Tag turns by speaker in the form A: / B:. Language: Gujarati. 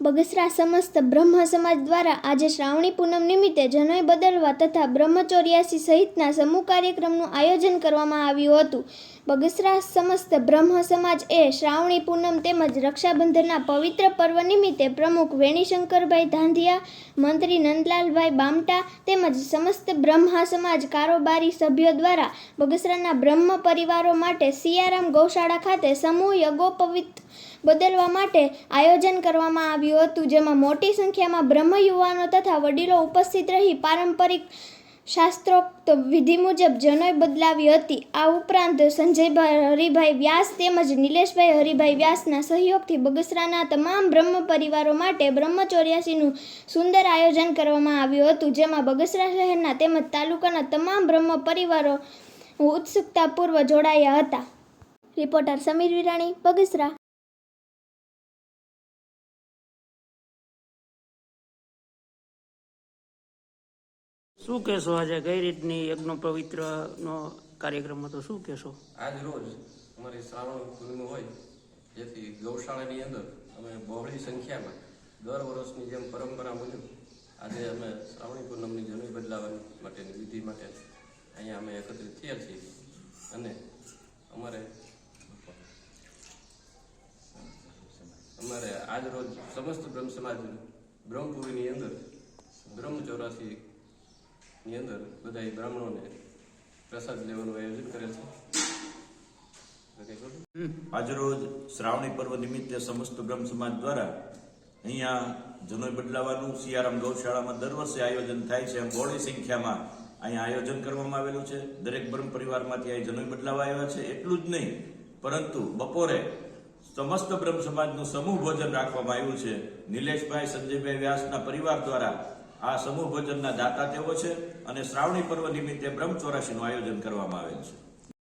A: બગસરા સમસ્ત બ્રહ્મ સમાજ દ્વારા આજે શ્રાવણી પૂનમ નિમિત્તે જનોય બદલવા તથા બ્રહ્મચોર્યાસી સહિતના સમૂહ કાર્યક્રમનું આયોજન કરવામાં આવ્યું હતું. બગસરા સમસ્ત બ્રહ્મ સમાજ એ શ્રાવણી પૂનમ તેમજ રક્ષાબંધનના પવિત્ર પર્વ નિમિત્તે પ્રમુખ વેણીશંકરભાઈ ધાંધિયા, મંત્રી નંદલાલભાઈ બામટા તેમજ સમસ્ત બ્રહ્મા સમાજ કારોબારી સભ્યો દ્વારા બગસરાના બ્રહ્મ પરિવારો માટે સિયારામ ગૌશાળા ખાતે સમૂહ યજ્ઞોપવિત બદલવા માટે આયોજન કરવામાં આવ્યું હતું, જેમાં મોટી સંખ્યામાં બ્રહ્મ યુવાનો તથા વડીલો ઉપસ્થિત રહી પારંપરિક શાસ્ત્રોક્ત વિધિ મુજબ જનોય બદલાવી હતી. આ ઉપરાંત સંજયભાઈ હરિભાઈ વ્યાસ તેમજ નિલેશભાઈ હરિભાઈ વ્યાસના સહયોગથી બગસરાના તમામ બ્રહ્મ પરિવારો માટે બ્રહ્મચોર્યાસીનું સુંદર આયોજન કરવામાં આવ્યું હતું, જેમાં બગસરા શહેરના તેમજ તાલુકાના તમામ બ્રહ્મ પરિવારો ઉત્સુકતાપૂર્વક જોડાયા હતા. રિપોર્ટર સમીર વિરાણી, બગસરા.
B: શું કહેશો આજે? કઈ રીતની યજ્ઞ પવિત્ર નો કાર્યક્રમ હતો? શું કહેશો?
C: આજ રોજ અમારી શ્રાવણ પૂર્ણિમા હોય, જેથી ગૌશાળાની અંદર અમે બહોળી સંખ્યામાં દર વર્ષની જેમ પરંપરા મુજબ આજે અમે શ્રાવણી પૂનમની જનોઈ બદલાવાની માટેની વિધિ માટે અહીંયા અમે એકત્રિત થયા છીએ. અને અમારે અમારે આજ રોજ સમસ્ત બ્રહ્મ સમાજ બ્રહ્મપુરીની અંદર ની અંદર બધા બ્રાહ્મણોને પ્રસાદ લેવાનું આયોજન કરેલ છે
D: આજરોજ શ્રાવણી પર્વ નિમિત્તે સમસ્ત બ્રહ્મ સમાજ દ્વારા અહીંયા જનોઈ બદલાવાનું સિયારામ ગૌશાળામાં દર વર્ષે આયોજન થાય છે બહોળી સંખ્યામાં અહીંયા આયોજન કરવામાં આવેલું છે દરેક બ્રહ્મ પરિવારમાંથી અહીં જનોઈ બદલાવા આવ્યા છે એટલું જ નહીં પરંતુ બપોરે સમસ્ત બ્રહ્મ સમાજનું સમૂહ ભોજન રાખવામાં આવ્યું છે નિલેશભાઈ સંજયભાઈ વ્યાસના પરિવાર દ્વારા આ સમૂહ ભોજનના દાતા તેઓ છે અને શ્રાવણી પર્વ નિમિત્તે બ્રહ્મ ચોરાશીનું આયોજન કરવામાં આવેલ છે.